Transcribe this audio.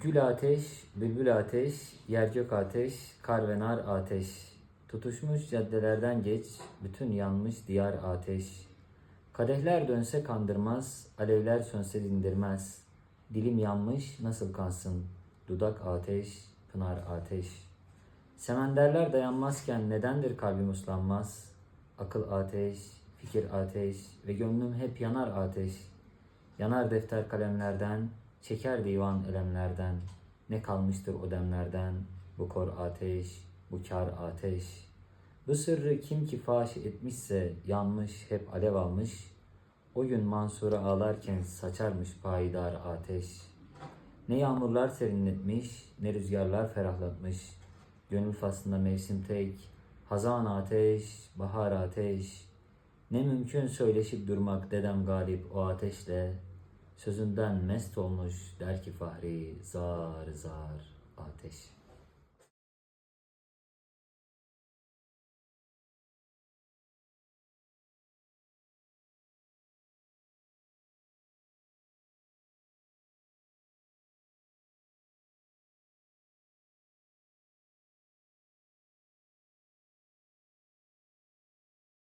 Gül ateş, bülbül ateş, yer gök ateş, kar ve nar ateş. Tutuşmuş caddelerden geç, bütün yanmış diyar ateş. Kadehler dönse kandırmaz, alevler sönse dindirmez. Dilim yanmış nasıl kansın, dudak ateş, pınar ateş. Semenderler dayanmazken nedendir kalbim uslanmaz? Akıl ateş, fikir ateş ve gönlüm hep yanar ateş. Yanar defter kalemlerden, çeker divan elemlerden. Ne kalmıştır o demlerden, bu kor ateş, bu kar ateş. Bu sırrı kim ki faş etmişse yanmış hep alev almış. O gün Mansur'a ağlarken saçarmış payidar ateş. Ne yağmurlar serinletmiş, ne rüzgarlar ferahlatmış. Gönül faslında mevsim tek, hazan ateş, bahar ateş. Ne mümkün söyleşip durmak dedem galip o ateşle. Sözünden mest olmuş der ki Fahri zar zar ateş.